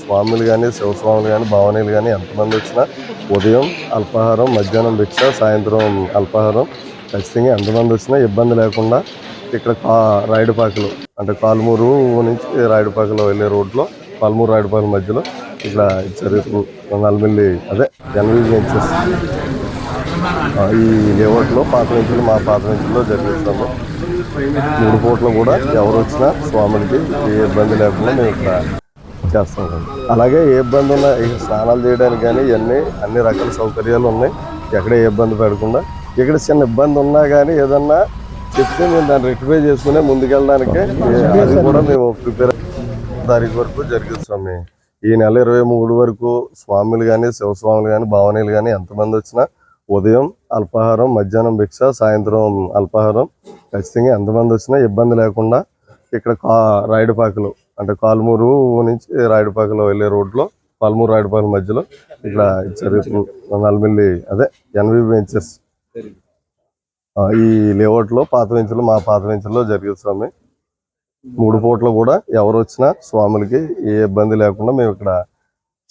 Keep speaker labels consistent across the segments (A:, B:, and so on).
A: స్వాములు కానీ శివస్వాములు కానీ భావనీయులు కానీ ఎంతమంది వచ్చినా ఉదయం అల్పాహారం మధ్యాహ్నం భిక్ష సాయంత్రం అల్పాహారం ఖచ్చితంగా ఎంతమంది వచ్చినా ఇబ్బంది లేకుండా ఇక్కడ కా రాయుడుపాకలు అంటే కాలుమూరు నుంచి రాయుడుపాకలో వెళ్ళే రోడ్లో పాలమూరు రాయుడుపాకల మధ్యలో ఇక్కడ జరుగుతుంది నల్మిల్లి అదే ఎన్వి వెంచర్స్ ఈ లేఅవుట్లో పాత వెంచులు మా పాత వెంచుల్లో జరిగిస్తాము. మూడు పూటలు కూడా ఎవరు వచ్చినా స్వాములకి ఏ ఇబ్బంది లేకుండా మేము ఇక్కడ చేస్తాం అలాగే ఏ ఇబ్బంది ఉన్నా స్నానాలు చేయడానికి కానీ ఇవన్నీ అన్ని రకాల సౌకర్యాలు ఉన్నాయి. ఎక్కడ ఏ ఇబ్బంది పడకుండా ఇక్కడ చిన్న ఇబ్బంది ఉన్నా కానీ ఏదన్నా చెప్తే మేము దాన్ని రెక్టిఫై చేసుకునే ముందుకెళ్ళడానికి అది కూడా మేము ప్రిపేర్ తారీఖు వరకు జరిగింది స్వామి. ఈ నెల ఇరవై మూడు వరకు స్వాములు కానీ శివస్వాములు కానీ భావనీయులు కానీ ఎంతమంది వచ్చినా ఉదయం అల్పాహారం మధ్యాహ్నం భిక్ష సాయంత్రం అల్పాహారం ఖచ్చితంగా ఎంతమంది వచ్చినా ఇబ్బంది లేకుండా ఇక్కడ కా రాయుడుపాకలు అంటే కాలుమూరు నుంచి రాయుడుపాకలు వెళ్ళే రోడ్లో పాలమూరు రాయుడుపాకల మధ్యలో ఇక్కడ జరుగుతుంది. నల్మిల్లి అదే ఎన్వి వెంచర్స్. ఈ లేఅవుట్లో పాత వెంచులు మా పాత వెంచుల్లో జరిగింది స్వామి. మూడు పూట్ల కూడా ఎవరు వచ్చినా స్వాములకి ఏ ఇబ్బంది లేకుండా మేము ఇక్కడ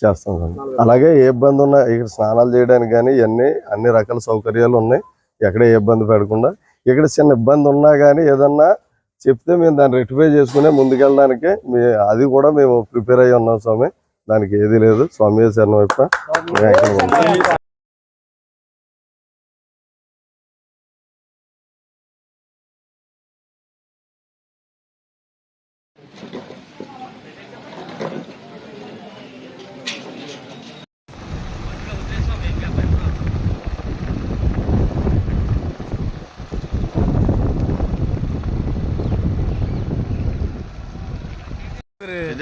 A: చేస్తాం స్వామి. అలాగే ఏ ఇబ్బంది ఉన్నా ఇక్కడ స్నానాలు చేయడానికి కానీ ఇవన్నీ అన్ని రకాల సౌకర్యాలు ఉన్నాయి. ఎక్కడ ఏ ఇబ్బంది పడకుండా. ఇక్కడ చిన్న ఇబ్బంది ఉన్నా కానీ ఏదన్నా చెప్తే మేము దాన్ని రెక్టిఫై చేసుకునే ముందుకెళ్ళడానికి మీ అది కూడా మేము ప్రిపేర్ అయ్యి ఉన్నాం స్వామి. దానికి ఏది లేదు. స్వామి శరణం
B: యొక్క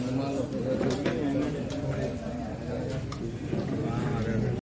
B: నియమాలు